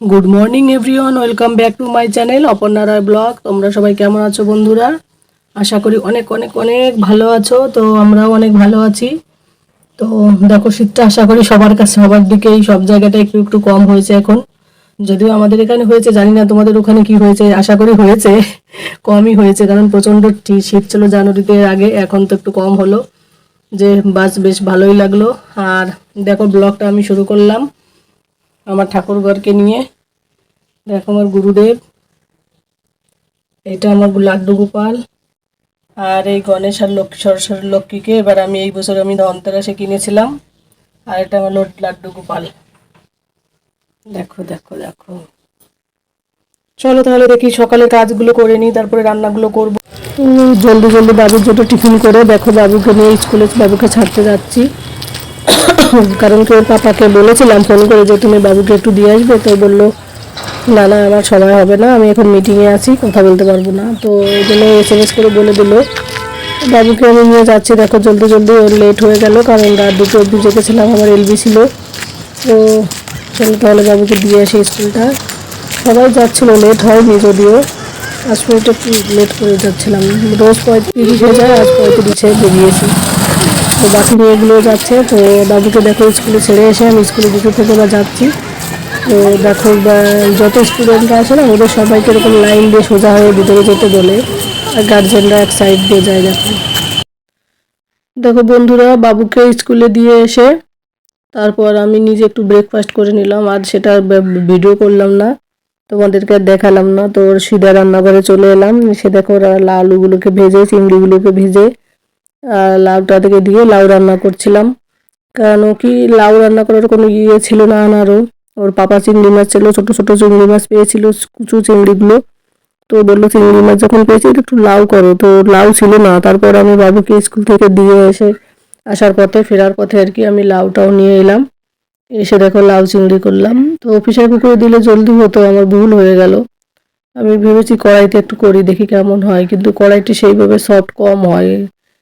Good morning everyone welcome back to my channel Aparna Roy blog তোমরা সবাই কেমন আছো, বন্ধুরা? আশা করি অনেক অনেক অনেক ভালো আছো। তো আমরাও অনেক ভালো আছি। তো দেখো, শীতটা আশা করি সবার কাছে, সবার দিকেই, সব জায়গাটা একটু একটু কম হয়েছে এখন। যদিও আমাদের এখানে হয়েছে, জানি না তোমাদের ওখানে কি হয়েছে, আশা করি হয়েছে। কমই হয়েছে, কারণ প্রচণ্ড শীত ছিল জানুয়ারিতে আগে, এখন তো একটু কম হলো। যে বাস বেশ ভালোই লাগল। আর দেখো, ব্লগটা আমি শুরু করলাম। আমার ঠাকুরঘরকে নিয়ে। দেখো আমার গুরুদেব। এটা আমার লাড্ডু গোপাল। আর এই গণেশ আর লক্ষ্মী, সরস্বতী লক্ষ্মীকে এবার আমি এই বছর আমি ধনতেরাসে কিনেছিলাম। আর এটা আমার লাড্ডু গোপাল। দেখো দেখো দেখো। চলো তাহলে দেখি সকালে কাজগুলো করে নিই, তারপরে রান্নাগুলো করব। জলদি জলদি বাবুর জন্য টিফিন করে। দেখো, বাবুকে নিয়ে স্কুলে বাবুকে ছাড়তে যাচ্ছি। কারণ কি ওর পাপাকে বলেছিলাম ফোন করে যে তুমি বাবুকে একটু দিয়ে আসবে, তো বলল, না না, আমার সময় হবে না, আমি এখন মিটিংয়ে আছি, কথা বলতে পারব না। তো এই জন্য এস এম এস করে বলে দিলো, বাবুকে আমি নিয়ে যাচ্ছি, দেখো, জলদি জলদি, ওর লেট হয়ে গেল, কারণ রাত দুটো অব্দি জেগেছিলাম আমার এলবি ছিল। তো চলো তাহলে বাবুকে দিয়ে আসি স্কুলটা। সবাই যাচ্ছিল লেট হয়নি যদিও পাঁচ মিনিট লেট করে যাচ্ছিলাম। রোজ পঁয়ত্রিশ হয়ে যায়, আজ পঁয়ত্রিশে বেরিয়েছি। তো বাকি মেয়েগুলো যাচ্ছে, তো বাবুকে দেখো স্কুলে ছেড়ে এসে আমি স্কুলে দুটো থেকে বা যাচ্ছি। তো দেখো যত স্টুডেন্টরা আছে না, ওদের সবাইকে এরকম লাইন দিয়ে সোজা হয়ে ভিতরে যেতে বলে, আর গার্জেনরা এক সাইড দিয়ে যায় দেখো। দেখো বন্ধুরা, বাবুকে স্কুলে দিয়ে এসে তারপর আমি নিজে একটু ব্রেকফাস্ট করে নিলাম, আর সেটা ভিডিও করলাম না, তোমাদেরকে দেখালাম না। তো সিধা রান্নাঘরে চলে এলাম সে দেখো ওরা আলুগুলোকে ভেজে, চিংড়িগুলোকে ভেজে লাউটা থেকে দিয়ে লাউ রান্না করছিলাম। কারণ ও কি লাউ রান্না করার কোনো ইয়ে ছিল না আনারও। ওর পাপা চিংড়ি মাছ ছিল, ছোট ছোট চিংড়ি মাছ পেয়েছিল, কুচু চিংড়িগুলো। তো বলল, চিংড়ি মাছ যখন পেয়েছি একটু লাউ করো। তো লাউ ছিল না। তারপর আমি বাবুকে স্কুল থেকে দিয়ে এসে আসার পথে, ফেরার পথে আর কি আমি লাউটাও নিয়ে এলাম। এসে দেখো লাউ চিংড়ি করলাম। তো অফিসের পুকুরে দিলে জলদি হতো, আমার ভুল হয়ে গেল। আমি ভেবেছি কড়াইতে একটু করি, দেখি কেমন হয়। কিন্তু কড়াইটি সেইভাবে সফট কম হয়।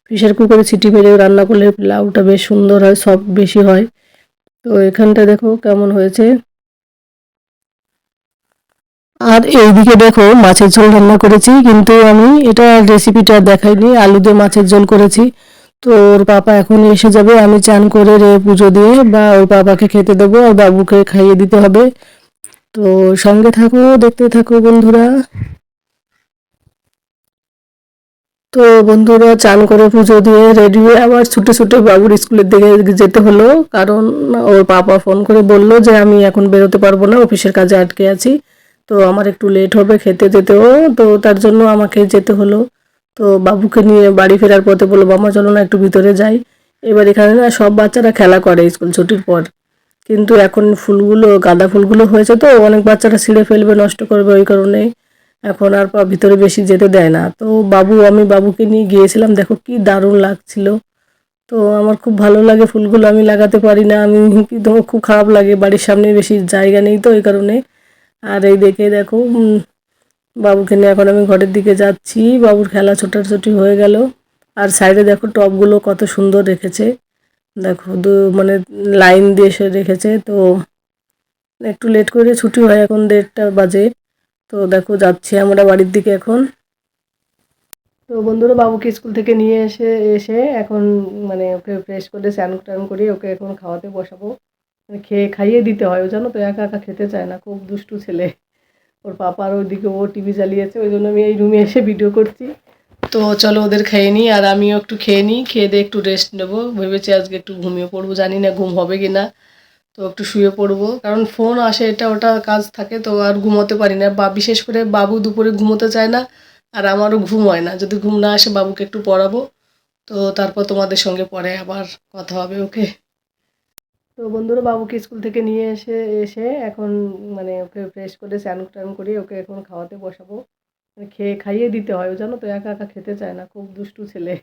প্রেশার কুকারে সিটি মেরে রান্না করলে লাউটা বেশ সুন্দর হয় সফট বেশি হয়। তো এখানটা দেখো কেমন হয়েছে। আর এইদিকে দেখো মাছের ঝোল রান্না করেছি, কিন্তু আমি এটা রেসিপিটা দেখাইনি, আলু দিয়ে মাছের ঝোল করেছি। তো ওর পাপা এখন এসে যাবে, আমি চান করে রে পুজো দিয়ে বা ওর পাপাকে খেতে দেবো আর বাবুকে খাইয়ে দিতে হবে। তো সঙ্গে থাকো, দেখতে থাকো বন্ধুরা। তো বন্ধুরা চান করে পুজো দিয়ে রেডি হয়ে আবার ছুটে ছুটে বাবুর স্কুলের দিকে যেতে হলো। কারণ ওর পাপা ফোন করে বলল যে, আমি এখন বেরোতে পারব না অফিসের কাজে আটকে আছি। তো আমার একটু লেট হবে, খেতে যেতেও। তো তার জন্য আমাকে যেতে হলো। তো বাবুকে নিয়ে বাড়ি ফেরার পথে বলল, বাবা, চলো না একটু ভিতরে যাই। এবার এখানে না সব বাচ্চারা খেলা করে স্কুল ছুটির পর। কিন্তু এখন ফুলগুলো, গাঁদা ফুলগুলো হয়েছে তো, অনেক বাচ্চারা ছিঁড়ে ফেলবে, নষ্ট করবে ওই কারণে। এখন আর ভিতরে বেশি যেতে দেয় না। তো বাবু, আমি বাবুকে নিয়ে গিয়েছিলাম। দেখো কি দারুণ লাগছিল। তো আমার খুব ভালো লাগে ফুলগুলো। আমি লাগাতে পারি না। আমি কিন্তু খুব খারাপ লাগে। বাড়ির সামনে বেশি জায়গা নেই তো এই কারণে। আর এই দেখে দেখো বাবুকে নিয়ে এখন আমি ঘরের দিকে যাচ্ছি। বাবুর খেলা ছোটাছুটি হয়ে গেল। আর সাইডে দেখো টবগুলো কত সুন্দর রেখেছে। দেখো দু মানে লাইন দিয়ে সে রেখেছে। তো একটু লেট করে ছুটি হয় এখন দেড়টা বাজে। তো দেখো, যাচ্ছি আমরা বাড়ির দিকে এখন। তো বন্ধুরা, বাবুকে স্কুল থেকে নিয়ে এসে এসে এখন মানে ওকে ফ্রেশ করে স্নান টান করে ওকে এখন খাওয়াতে বসাবো। মানে খেয়ে খাইয়ে দিতে হয়, ও জানো তো, একা একা খেতে চায় না, খুব দুষ্টু ছেলে। ওর পাপার ওইদিকে ও টিভি চালিয়েছে, ওই জন্য আমি এই রুমে এসে ভিডিও করছি। তো চলো ওদের খেয়ে নিই, আর আমিও একটু খেয়ে নিই, খেয়ে দিয়ে একটু রেস্ট নেব। ভেবেছি আজকে একটু ঘুমিয়ে পড়ব, জানি না ঘুম হবে কি না তো একটু শুয়ে পড়ব। কারণ ফোন আসে, এটা ওটা কাজ থাকে, তো আর ঘুমোতে পারি না। বা বিশেষ করে বাবু দুপুরে ঘুমোতে চায় না, আর আমারও ঘুম হয় না। যদি ঘুম না আসে, বাবুকে একটু পড়াবো। তো তারপর তোমাদের সঙ্গে পরে আবার কথা হবে, ওকে? তো বন্ধুরা, বাবুকে স্কুল থেকে নিয়ে এসে এসে এখন মানে ওকে ফ্রেশ করে স্নান টান করে ওকে এখন খাওয়াতে বসাবো। মানে খেয়ে, খাইয়ে দিতে হয়। ও জানো তো, একা একা খেতে চায় না। খুব দুষ্টু ছেলে।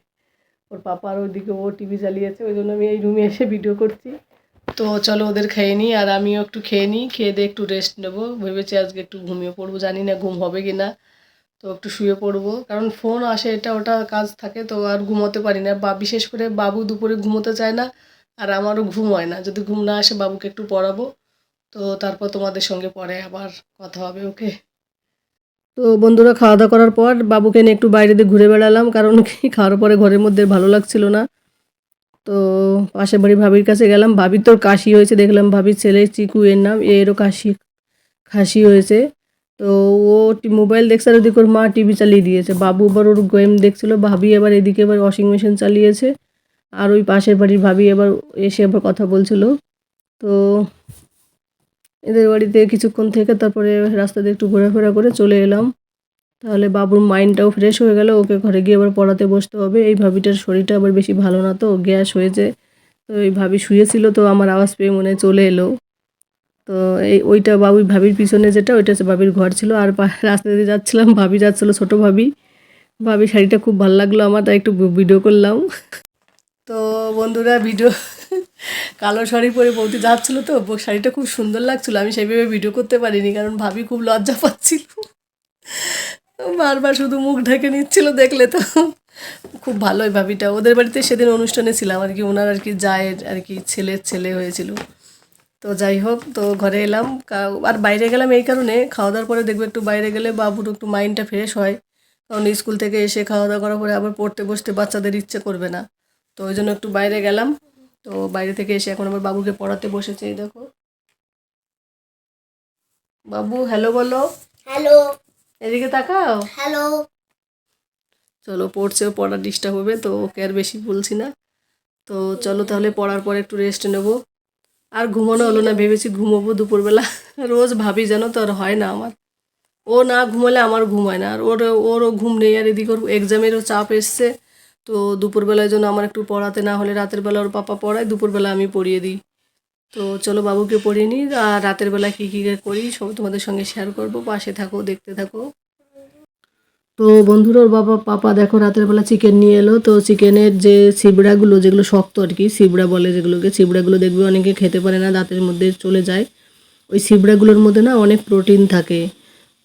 ওর পাপার ওইদিকে, ও টিভি চালিয়েছে ওই জন্য আমি এই রুমে এসে ভিডিও করছি। তো চলো ওদের খেয়ে নিই, আর আমিও একটু খেয়ে নিই, খেয়ে দিয়ে একটু রেস্ট নেব। ভেবেছি আজকে একটু ঘুমিয়ে পড়ব, জানি না ঘুম হবে কি না তো একটু শুয়ে পড়ব, কারণ ফোন আসে, এটা ওটা কাজ থাকে, তো আর ঘুমোতে পারি না। বা বিশেষ করে বাবু দুপুরে ঘুমোতে চায় না, আর আমারও ঘুম হয় না। যদি ঘুম না আসে, বাবুকে একটু পড়াবো। তো তারপর তোমাদের সঙ্গে পরে আবার কথা হবে, ওকে? তো বন্ধুরা, খাওয়া দাওয়া করার পর বাবুকে নিয়ে একটু বাইরে দিয়ে ঘুরে বেড়ালাম, কারণ কি, খাওয়ার পরে ঘরের মধ্যে ভালো লাগছিল না। তো পাশের বাড়ি ভাবির কাছে গেলাম। ভাবির তোর কাশি হয়েছে, দেখলাম ভাবির ছেলে চিকু, এর নাম এরও কাশি খাসি হয়েছে। তো ও মোবাইল দেখছে আর ওদিকে ওর মা টিভি চালিয়ে দিয়েছে। বাবু এবার ওর গেম দেখছিল, ভাবি এবার এদিকে এবার ওয়াশিং মেশিন চালিয়েছে। আর ওই পাশের বাড়ির ভাবি এবার এসে আবার কথা বলছিল। তো এদের বাড়িতে কিছুক্ষণ থেকে তারপরে রাস্তা দিয়ে একটু ঘোরাফেরা করে চলে এলাম। তাহলে বাবুর মাইন্ডটাও ফ্রেশ হয়ে গেল, ওকে ঘরে গিয়ে আবার পড়াতে বসতে হবে। এই ভাবিটার শরীরটা আবার বেশি ভালো না তো, গ্যাস হয়েছে। তো এই ভাবি শুয়েছিল তো আমার আওয়াজ পেয়ে মনে চলে এলো। তো এই ওইটা বাবুই ভাবির পিছনে যেটা, ওইটা হচ্ছে ভাবির ঘর ছিল। আর রাস্তা দিয়ে যাচ্ছিলাম, ভাবি যাচ্ছিল, ছোটো ভাবি। ভাবি শাড়িটা খুব ভালো লাগল আমার, তাই একটু ভিডিও করলাম। তো বন্ধুরা ভিডিও কালো শাড়ি পরে বৌদি যাচ্ছিল তো শাড়িটা খুব সুন্দর লাগছিল। আমি সেইভাবে ভিডিও করতে পারিনি, কারণ ভাবি খুব লজ্জা পাচ্ছিল। বারবার শুধু মুখ ঢেকে নিচ্ছিল দেখলে তো। খুব ভালো ভাবিটা। ওদের বাড়িতে সেদিন অনুষ্ঠানে ছিলাম আর কি ওনার আর কি জায়ের আর কি ছেলের ছেলে হয়েছিল। তো যাই হোক, তো ঘরে এলাম। আর বাইরে গেলাম এই কারণে খাওয়া দাওয়ার পরে দেখব একটু বাইরে গেলে বাবুর একটু মাইন্ডটা ফ্রেশ হয়। কারণ স্কুল থেকে এসে খাওয়া দাওয়া করার পরে আবার পড়তে বসতে বাচ্চাদের ইচ্ছে করবে না। তো ওই জন্য একটু বাইরে গেলাম। তো বাইরে থেকে এসে এখন আবার বাবুকে পড়াতে বসেছে, এই দেখো। বাবু হ্যালো বলো। হ্যালো এদিকে তাকাও। হ্যালো চলো পড়ছে পড়ার ডিস্টার্ব হবে তো ওকে আর বেশি বলছি না। তো চলো তাহলে পড়ার পর একটু রেস্ট নেব। আর ঘুমানো হলো না ভেবেছি ঘুমোবো দুপুরবেলা। রোজ ভাবি জানো তো আর হয় না আমার। ও না ঘুমালে আমার ঘুম হয় না। আর ওর ওরও ঘুম নেই আর এদিকে ওর এক্সামেরও চাপ এসছে। তো দুপুরবেলার জন্য আমার একটু পড়াতে না হলে রাতের বেলা ওর পাপা পড়ায় দুপুরবেলা আমি পড়িয়ে দিই। তো চলো বাবুকে পড়িয়ে নিই, আর রাতের বেলা কী কী করি সব তোমাদের সঙ্গে শেয়ার করব। পাশে থাকো, দেখতে থাকো। তো বন্ধুর, ওর বাবা, পাপা দেখো রাতের বেলা চিকেন নিয়ে এলো। তো চিকেনের যে চিবড়াগুলো যেগুলো শক্ত আর কি চিবড়া বলে যেগুলোকে চিবড়াগুলো দেখবে অনেকে খেতে পারে না, দাঁতের মধ্যে চলে যায়। ওই চিবড়াগুলোর মধ্যে না অনেক প্রোটিন থাকে।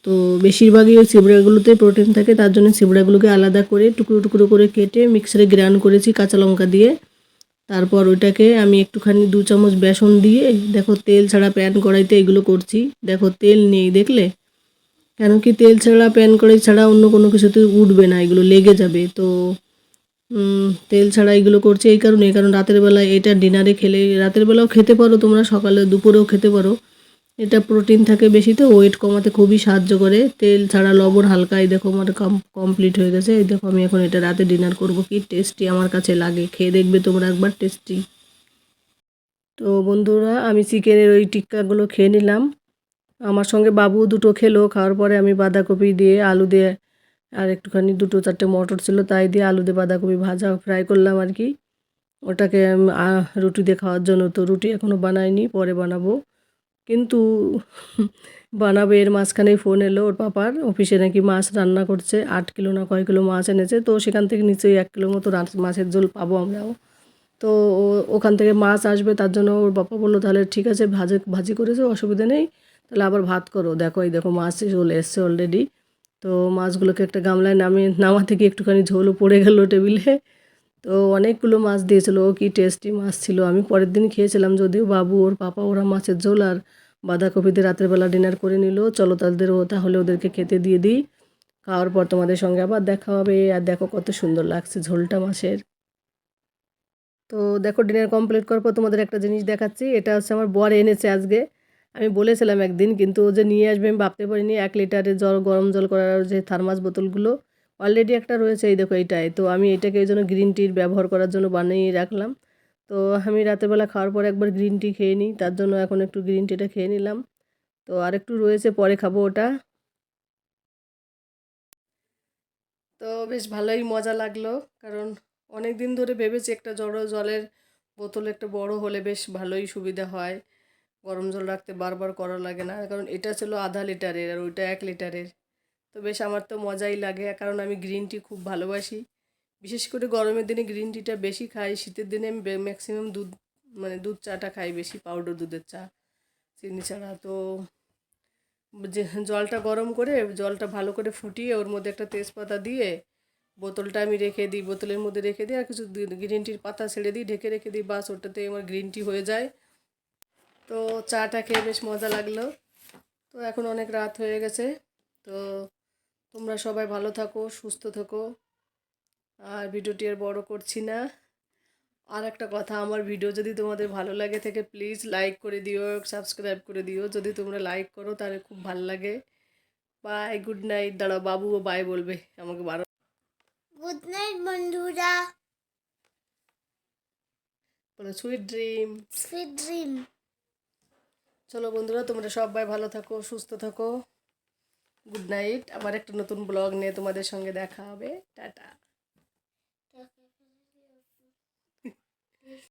তো বেশিরভাগই ওই চিবড়াগুলোতে প্রোটিন থাকে, তার জন্য চিবড়াগুলোকে আলাদা করে টুকরো টুকরো করে কেটে মিক্সারে গ্রাইন্ড করেছি কাঁচা লঙ্কা দিয়ে। তারপর ওইটাকে আমি একটুখানি দু চামচ বেসন দিয়ে, দেখো তেল ছাড়া প্যান কড়াইতে এগুলো করছি। দেখো তেল নেই দেখলে? কেন কি তেল ছাড়া, প্যান কড়াই ছাড়া অন্য কোনো কিছুতে উঠবে না, এগুলো লেগে যাবে। তো তেল ছাড়া এগুলো করছে এই কারণে, কারণ রাতের বেলা এটা ডিনারে খেলে, রাতের বেলাও খেতে পারো, তোমরা সকালে দুপুরেও খেতে পারো। এটা প্রোটিন থাকে বেশি তো ওয়েট কমাতে খুবই সাহায্য করে। তেল ছাড়া লবণ হালকা, এই দেখো আমার কমপ্লিট হয়ে গেছে। এই দেখো আমি এখন এটা রাতে ডিনার করব। কি টেস্টি আমার কাছে লাগে। খেয়ে দেখবে তোমরা একবার টেস্টি তো বন্ধুরা, আমি চিকেনের ওই টিক্কাগুলো খেয়ে নিলাম। আমার সঙ্গে বাবু দুটো খেলো, খাওয়ার পরে আমি বাঁধাকপি দিয়ে আলু দিয়ে, আর একটুখানি দুটো চারটে মটর ছিল, তাই দিয়ে আলু দিয়ে বাঁধাকপি ভাজা ফ্রাই করলাম আর কি। ওটাকে রুটি দিয়ে খাওয়ার জন্য, তো রুটি এখনও বানাইনি, পরে বানাবো। কিন্তু বানাবে এর মাঝখানেই ফোন এলো, ওর পাপার অফিসে নাকি মাছ রান্না করছে, আট কিলো না কয় কিলো মাছ এনেছে, তো সেখান থেকে নিচেই এক কিলো মতো মাছের ঝোল পাবো আমরাও। তো ওখান থেকে মাছ আসবে, তার জন্য ওর বাবা বলল, তাহলে ঠিক আছে, ভাজি ভাজি করেছে, অসুবিধা নেই, তাহলে আবার ভাত করো। দেখো, এই দেখো, মাছ ঝোল এসছে অলরেডি তো মাছগুলোকে একটা গামলায় নামিয়ে নামা থেকে একটুখানি ঝোলও পড়ে গেল টেবিলে। তো অনেকগুলো মাছ দিয়েছিল, ও কি টেস্টি মাছ ছিল। আমি পরের দিন খেয়েছিলাম, যদিও বাবু, ওর পাপা, ওরা মাছের ঝোল আর বাঁধাকপিতে রাতের বেলা ডিনার করে নিল। চলো তাদের ও তাহলে ওদেরকে খেতে দিয়ে দিই। খাওয়ার পর তোমাদের সঙ্গে আবার দেখা হবে। আর দেখো কত সুন্দর লাগছে ঝোলটা মাছের। তো দেখো ডিনার কমপ্লিট করার পর তোমাদের একটা জিনিস দেখাচ্ছি। এটা হচ্ছে আমার বর এনেছে আজকে। আমি বলেছিলাম একদিন, কিন্তু ও যে নিয়ে আসবে, আমি ভাবতে পারিনি। এক লিটারের জল, গরম জল করার যে থার্মাস বোতলগুলো অলরেডি একটা রয়েছে, এই দেখো এইটাই তো আমি এটাকে ওই জন্য গ্রিন টির ব্যবহার করার জন্য বানিয়ে রাখলাম। তো আমি রাতেরবেলা খাওয়ার পর একবার গ্রিন টি খেয়ে নিই। তার জন্য এখন একটু গ্রিন টিটা খেয়ে নিলাম। তো আর একটু রয়েছে, পরে খাব ওটা। তো বেশ ভালোই মজা লাগল। কারণ অনেক দিন ধরে ভেবেছি একটা জড়ো জলের বোতল একটা বড় হলে বেশ ভালোই সুবিধা হয়। গরম জল রাখতে বারবার করা লাগে না। কারণ এটা ছিল আধা লিটারের আর ওইটা এক লিটারের। তো বেশ আমার তো মজাই লাগে। কারণ আমি গ্রিন টি খুব ভালোবাসি। বিশেষ করে গরমের দিনে গ্রিন টিটা বেশি খাই, শীতের দিনে আমি ম্যাক্সিমাম দুধ মানে দুধ চাটা খাই বেশি পাউডার দুধের চা, চিনি ছাড়া। তো যে জলটা গরম করে জলটা ভালো করে ফুটিয়ে ওর মধ্যে একটা তেজপাতা দিয়ে বোতলটা আমি রেখে দিই, বোতলের মধ্যে রেখে দিই আর কিছু গ্রিন টির পাতা ছেড়ে দিই, ঢেকে রেখে দিই, বাস ওটাতে আমার গ্রিন টি হয়ে যায়। তো চাটা খেয়ে বেশ মজা লাগল। তো এখন অনেক রাত হয়ে গেছে। তো তোমরা সবাই ভালো থাকো, সুস্থ থাকো। আর ভিডিওটি আর বড় করছি না। আর একটা কথা আমার ভিডিও যদি তোমাদের ভালো লাগে থেকে প্লিজ লাইক করে দিও সাবস্ক্রাইব করে দিও। যদি তোমরা লাইক করো তাহলে খুব ভালো লাগে। বাই গুড নাইট দাঁড়াও বাবু ও বাই বলবে আমাকে বারো। গুড নাইট বন্ধুরা। বলো সুইট ড্রিম সুইট ড্রিম চলো বন্ধুরা তোমরা সবাই ভালো থাকো সুস্থ থাকো। গুড নাইট আবার একটা নতুন ব্লগ নিয়ে তোমাদের সঙ্গে দেখা হবে। টাটা।